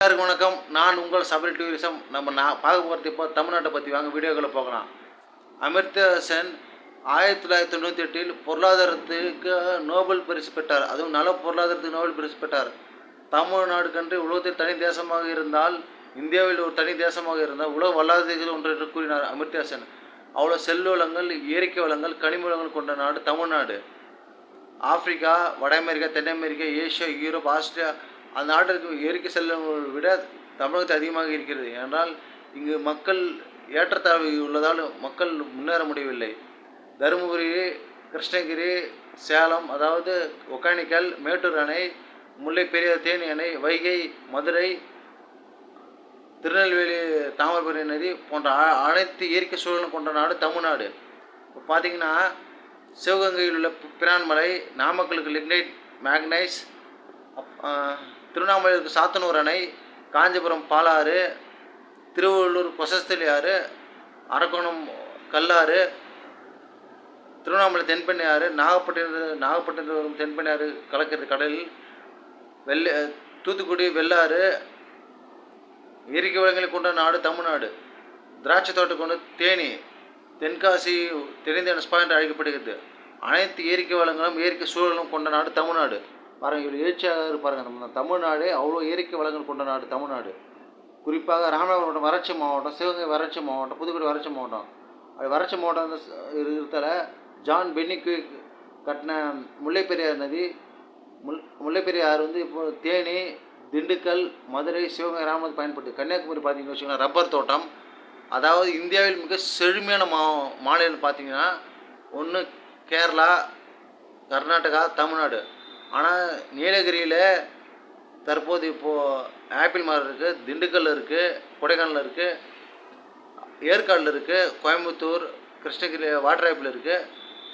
எல்லாருக்கும் வணக்கம். நான் உங்கள் சபரி டூரிசம். நம்ம நான் பார்க்க போகிறது இப்போ தமிழ்நாட்டை பற்றி வாங்க வீடியோக்களை பார்க்கலாம் அமிர்தா சென் ஆயிரத்தி தொள்ளாயிரத்தி தொண்ணூற்றி எட்டில் பொருளாதாரத்துக்கு நோபல் பரிசு பெற்றார். அதுவும் நல பொருளாதாரத்துக்கு நோபல் பரிசு பெற்றார். தமிழ்நாடு கன்று உலகத்தில் தனி தேசமாக இருந்தால் இந்தியாவில் ஒரு தனி தேசமாக இருந்தால் உலக வல்லாததிகள் ஒன்று என்று கூறினார் அமிர்தா சென் அவ்வளோ செல் வளங்கள் இயற்கை வளங்கள் கனிம வளங்கள் கொண்ட நாடு தமிழ்நாடு. ஆப்பிரிக்கா வட அமெரிக்கா தென் அமெரிக்கா ஏசியா யூரோப் ஆஸ்திரியா அந்த நாட்டிற்கு ஏறிக்க செல்லும் விட தமிழகத்தில் அதிகமாக இருக்கிறது. என்றால் இங்கு மக்கள் ஏற்றத்தாழ்வு உள்ளதால் மக்கள் முன்னேற முடியவில்லை. தருமபுரி கிருஷ்ணகிரி சேலம் அதாவது ஒகேனிக்கல் மேட்டூர் அணை முல்லை பெரியார் தேனி அணை வைகை மதுரை திருநெல்வேலி தாமிரபரணி நதி போன்ற அ- அனைத்து இயற்கை சூழலும் கொண்ட நாடு தமிழ்நாடு. இப்போ பார்த்தீங்கன்னா சிவகங்கையில் உள்ள பிரான்மலை நாமக்கலுக்கு லிக்னைட் மேக்னைஸ் அப்- திருவண்ணாமலைக்கு சாத்தனூர் அணை காஞ்சிபுரம் பாலாறு திருவள்ளூர் கொசஸ்தலி ஆறு அரக்கோணம் கல்லாறு திருவண்ணாமலை தென்பெண்ணை ஆறு நாகப்பட்டினம் நாகப்பட்டினம் தென்பெண்ணை ஆறு கலக்கிறது கடலில் வெள்ளை தூத்துக்குடி வெள்ளாறு இயற்கை வளங்களை கொண்ட நாடு தமிழ்நாடு. திராட்சை தோட்டம் கொண்டு தேனி தென்காசி தெரிந்த ஸ்பாயிண்ட் அழைக்கப்படுகிறது. அனைத்து இயற்கை வளங்களும் இயற்கை சூழலும் கொண்ட நாடு தமிழ்நாடு. பாருங்கள் இவ்வளோ எழுச்சியாக பாருங்கள் நம்ம தமிழ்நாடு அவ்வளோ இயற்கை வளங்கள் கொண்ட நாடு தமிழ்நாடு. குறிப்பாக ராமநாதபுரம் மாவட்டம் வறட்சி மாவட்டம் சிவகங்கை வறட்சி மாவட்டம் புதுக்கோட்டை வறட்சி மாவட்டம். அது வறட்சி மாவட்டம் வந்து இருக்கிறதால ஜான் பென்னிக்கு கட்டின முல்லைப்பெரியார் நதி முல் முல்லைப்பெரியார் வந்து இப்போ தேனி திண்டுக்கல் மதுரை சிவகங்கை ராமநாதபுரம் பயன்படுது. கன்னியாகுமரி பார்த்தீங்கன்னு வச்சுக்கோங்கன்னா ரப்பர் தோட்டம். அதாவது இந்தியாவில் மிக செழுமையான மா மாநிலம் பார்த்தீங்கன்னா ஒன்று கேரளா கர்நாடகா தமிழ்நாடு. ஆனால் நீலகிரியில் தற்போது இப்போது ஆப்பிள் மரம் இருக்குது திண்டுக்கல் இருக்குது கொடைக்கானல் இருக்குது ஏற்காடில் இருக்குது கோயம்புத்தூர் கிருஷ்ணகிரி வாட்டர் ஆப்பிள் இருக்குது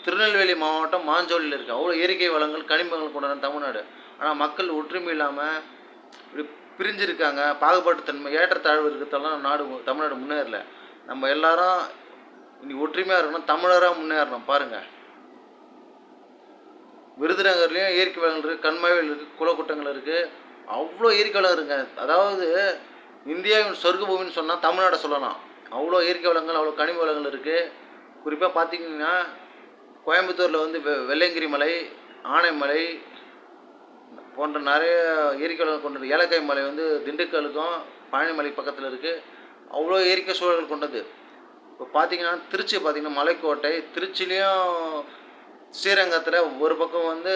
திருநெல்வேலி மாவட்டம் மாஞ்சோலியில் இருக்குது அவ்வளோ இயற்கை வளங்கள் கனிமங்கள் கொண்ட தமிழ்நாடு. ஆனால் மக்கள் ஒற்றுமை இல்லாமல் இப்படி பிரிஞ்சிருக்காங்க. பாகுபாட்டு தன்மை ஏற்றத்தாழ்வு இருக்கிறதெல்லாம் நாடு தமிழ்நாடு முன்னேறல. நம்ம எல்லாரும் இன்னைக்கு ஒற்றுமையாக இருக்கணும் தமிழராக முன்னேறணும் பாருங்கள் விருதுநகர்லேயும் இயற்கை வளங்கள் இருக்குது கண்மாயில் இருக்குது குளக்குட்டங்கள் இருக்குது அவ்வளோ இயற்கை வளம் இருக்குங்க. அதாவது இந்தியாவின் சொர்க்க பூமின்னு சொன்னால் தமிழ்நாடை சொல்லலாம். அவ்வளோ இயற்கை வளங்கள் அவ்வளோ கனிம வளங்கள் இருக்குது குறிப்பாக பார்த்தீங்கன்னா கோயம்புத்தூரில் வந்து வெ வெள்ளையங்கிரி மலை ஆனைமலை போன்ற நிறைய இயற்கை வளங்கள் கொண்டது. ஏலக்காய் மலை வந்து திண்டுக்கலுக்கும் பழனிமலை பக்கத்தில் இருக்குது அவ்வளோ இயற்கை சூழல்கள் கொண்டது. இப்போ பார்த்தீங்கன்னா திருச்சி பார்த்தீங்கன்னா மலைக்கோட்டை திருச்சிலையும் ஸ்ரீரங்கத்தில் ஒரு பக்கம் வந்து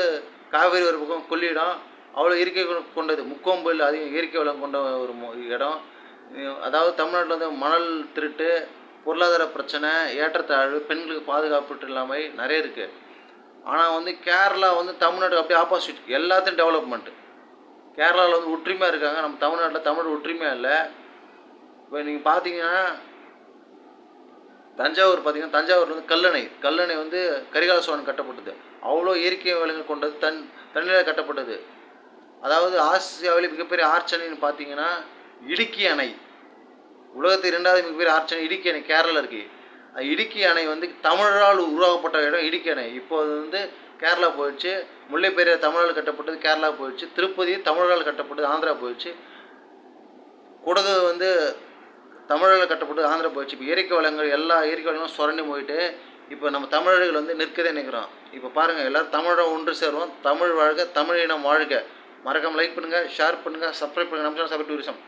காவேரி ஒரு பக்கம் கொள்ளிடம் அவ்வளோ இயற்கை கொண்டது. முக்கொம்பில் அதிகம் இயற்கை வளம் கொண்ட ஒரு இடம். அதாவது தமிழ்நாட்டில் வந்து மணல் திருட்டு பொருளாதார பிரச்சனை ஏற்றத்தாழ்வு பெண்களுக்கு பாதுகாப்பு இல்லாமல் நிறைய இருக்குது ஆனால் வந்து கேரளா வந்து தமிழ்நாடு அப்படியே ஆப்போசிட் எல்லாத்தையும் டெவலப்மெண்ட் கேரளாவில் வந்து ஒற்றுமையாக இருக்காங்க. நம்ம தமிழ்நாட்டில் தமிழ் ஒற்றுமையாக இல்லை. இப்போ நீங்கள் பார்த்தீங்கன்னா தஞ்சாவூர் பார்த்திங்கன்னா தஞ்சாவூர்ல வந்து கல்லணை. கல்லணை வந்து கரிகால சோழன் கட்டப்பட்டது. அவ்வளோ இயற்கை வளங்கள் கொண்டது தன் தண்ணியில் கட்டப்பட்டது. அதாவது ஆசியாவில் மிகப்பெரிய ஆர்ச்சனைன்னு பார்த்தீங்கன்னா இடுக்கி அணை. உலகத்தில் இரண்டாவது மிகப்பெரிய ஆர்ச்சனை இடுக்கி அணை கேரளா இருக்குது அது இடுக்கி அணை வந்து தமிழரால் உருவாக்கப்பட்ட இடம் இடுக்கி அணை. இப்போ அது வந்து கேரளா போயிடுச்சு. முல்லை பெரியார் தமிழால் கட்டப்பட்டது கேரளா போயிடுச்சு. திருப்பதி தமிழரால் கட்டப்பட்டது ஆந்திரா போயிடுச்சு. குடகு வந்து தமிழர்கள் கட்டப்பட்டு ஆந்திரா போயிடுச்சு. இப்போ இயற்கை வளங்கள் எல்லா இயற்கை வளங்களும் சுரண்டி போயிட்டு இப்போ நம்ம தமிழர்கள் வந்து நிற்கதே நிற்கிறோம் இப்போ பாருங்கள் எல்லோரும் தமிழை ஒன்று சேருவோம் தமிழ் வாழ்க தமிழினம் வாழ்க. மறக்காமல் லைக் பண்ணுங்கள் ஷேர் பண்ணுங்கள் சப்ஸ்கிரைப் பண்ணுங்கள் நம்ம சபரி டூரிசம்